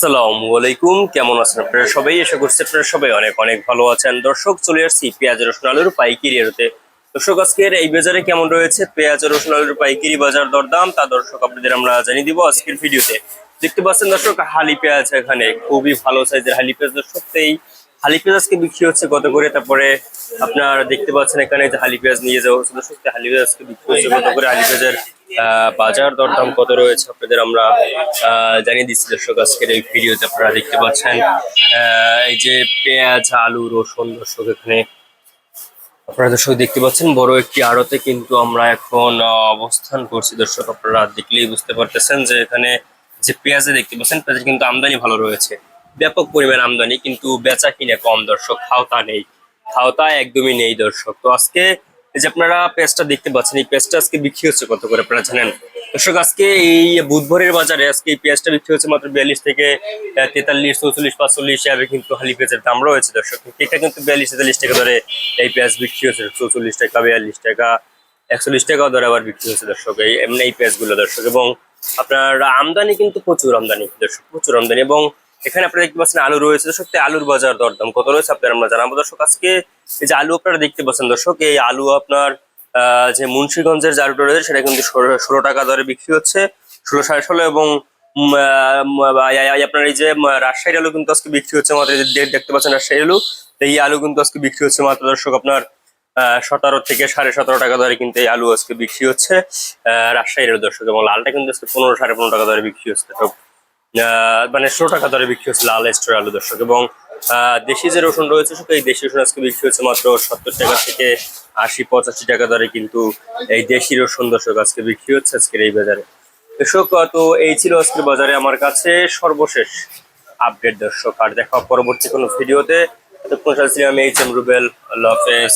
আসসালামু আলাইকুম। কেমন আছেন আপনারা সবাই? আশা করছি আপনারা সবাই অনেক অনেক ভালো আছেন। দর্শক, চলে আসছি পেঁয়াজ, রসুন, আলুর পাইকারি আড়তে দর্শক, আজকের এই বাজারে কেমন রয়েছে? পেঁয়াজ, রসুন, আলুর পাইকারি বাজার দরদাম। তা দর্শক, আপনাদের আমরা জানিয়ে দিব আজকের ভিডিওতে। দেখতে পাচ্ছেন দর্শক, হালি পেঁয়াজ এখানে খুবই ভালো সাইজের হালি পেঁয়াজ। দর্শক, এই হালি পেঁয়াজ আজকে বিক্রি হচ্ছে কত করে? তারপরে আপনার দেখতে পাচ্ছেন এখানে যে হালি পেঁয়াজ নিয়ে যাওয়া হচ্ছে। দর্শক হালি পেঁয়াজ আজকে বিক্রি হচ্ছে কত করে? হালি পেঁয়াজের বাজার দরদাম কত রয়েছে আপনাদের আমরা জানিয়ে দিচ্ছি দর্শক, আজকের এই ভিডিওতে আপনারা দেখতে পাচ্ছেন এই যে পেঁয়াজ, আলু, রসুন, দর্শক, এখানে আপনারা দর্শক দেখতে পাচ্ছেন, বড় একটি আড়তে কিন্তু আমরা এখন অবস্থান করছি। দর্শক, আপনারা দেখলেই বুঝতে পারতেছেন যে এখানে যে পেঁয়াজে দেখতে পাচ্ছেন, পেঁয়াজের কিন্তু আমদানি ভালো রয়েছে। ব্যাপক পরিমাণ আমদানি, কিন্তু বেচা কিনে কম, দর্শক, খাওতা নেই। খাওতা একদমই নেই, দর্শক। তো আজকে এই যে আপনারা পেঁয়াজটা দেখতে পাচ্ছেন, এই পেঁয়াজটা আজকে বিক্রি হচ্ছে কত করে আপনারা জানেন? দর্শক, আজকে এই বুধবারের বাজারে আজকে এই পেঁয়াজটা বিক্রি হচ্ছে মাত্র বিয়াল্লিশ থেকে তেতাল্লিশ, চৌচল্লিশ, পাঁচচল্লিশ, এভাবে কিন্তু হালি পেঁয়াজের দাম রয়েছে দর্শক। এটা কিন্তু বিয়াল্লিশ, তেতাল্লিশ টাকা ধরে এই পেঁয়াজ বিক্রি হচ্ছে, চৌচল্লিশ টাকা, বিয়াল্লিশ টাকা, একচল্লিশ টাকাও ধরে আবার বিক্রি হচ্ছে দর্শক, এই এমনি এই পেঁয়াজগুলো দর্শক। এবং আপনার আমদানি কিন্তু প্রচুর আমদানি দর্শক, প্রচুর আমদানি এবং এখানে আপনারা দেখতে পাচ্ছেন আলু রয়েছে। তো আলুর বাজার দরদাম কত রয়েছে আপনার আমরা জানাব। দর্শক, আজকে এই যে আলু আপনারা দেখতে পাচ্ছেন, দর্শক, এই আলু আপনার যে মুন্সিগঞ্জের যে আলুটা রয়েছে, সেটা কিন্তু ষোলো টাকা দরে বিক্রি হচ্ছে। ষোলো, সাড়ে ষোলো এবং আপনার এই যে রাজশাহীর আলু কিন্তু আজকে বিক্রি হচ্ছে মাত্র দেখতে পাচ্ছেন রাজশাহীর আলু। এই আলু কিন্তু আজকে বিক্রি হচ্ছে মাত্র, দর্শক, আপনার সতেরো থেকে সাড়ে সতেরো টাকা দরে কিন্তু এই আলু আজকে বিক্রি হচ্ছে রাজশাহীর আলু, দর্শক, এবং লালটা কিন্তু আজকে পনেরো, সাড়ে পনেরো টাকা দরে বিক্রি হচ্ছে। দর্শক মানে ষোলো টাকা দরে বিক্রি হচ্ছে লাল স্টোর আলু দর্শক এবং দেশি যে রসুন রয়েছে সেটা এই দেশি রসুন আজকে বিক্রি হচ্ছে মাত্র সত্তর টাকা থেকে আশি, পঁচাশি টাকা দরে কিন্তু এই দেশি রসুন দর্শক আজকে বিক্রি হচ্ছে আজকের এই বাজারে। দর্শক, তো এই ছিল আজকের বাজারে আমার কাছে সর্বশেষ আপডেট দর্শক। আর দেখা পরবর্তী কোনো ভিডিওতে। ততক্ষণ সাথে ছিলাম এইচ এম রুবেল আল্লাহ হাফেজ